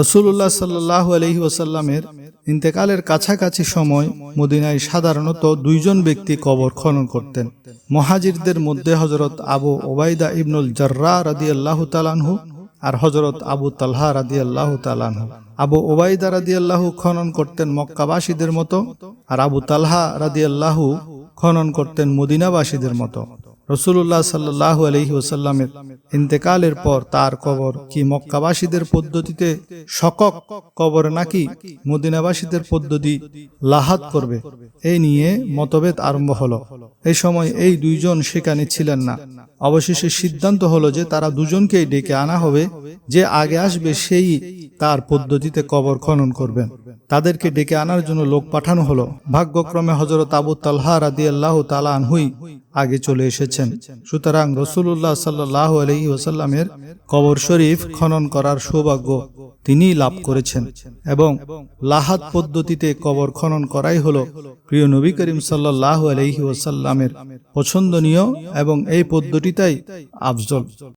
রসুল্লাহ সাল্লাহ আলহি ওসাল্লামের ইন্তেকালের কাছাকাছি সময় মদিনায় সাধারণত দুইজন ব্যক্তি কবর খনন করতেন। মহাজিরদের মধ্যে হজরত আবু ওবায়দা ইবনুল জর্রা রাদি আল্লাহ তালানহু আর হজরত আবু তালহা রাদি আল্লাহ তালানহু আবু ওবায়দা রাদি আল্লাহু খনন করতেন মক্কাবাসীদের মতো আর আবু তালহা রাদি আল্লাহু খনন করতেন মদিনাবাসীদের মতো। রসুল্লাহ সাল্লাহ আলহি ওসাল্লামের ইন্তেকালের পর তার কবর কি মক্কাবাসীদের পদ্ধতিতে শকক কবর নাকি মদিনাবাসীদের পদ্ধতি লাহাত করবে? এই নিয়ে মতভেদ আরম্ভ হলো। এই সময় এই দুইজন সেখানে ছিলেন না। অবশেষে সিদ্ধান্ত হলো যে তারা দুজনকেই ডেকে আনা হবে, যে আগে আসবে সেই তার পদ্ধতিতে কবর খনন করবেন। তাদেরকে ডেকে আনার জন্য লোক পাঠানো হলো। ভাগ্যক্রমে হজরত আবু তালহা রাদি আল্লাহ তালা আনহুই আগে চলে এসেছেন। সুতরাং রসুল্লাহ সাল্লাহ আলহি ওসাল্লামের কবর শরীফ খনন করার সৌভাগ্য তিনি লাভ করেছেন এবং লাহাত পদ্ধতিতে কবর খনন করাই হল প্রিয় নবী করিম সাল্লাহ আলহি ওসাল্লামের পছন্দনীয় এবং এই পদ্ধতিটাই আফজল।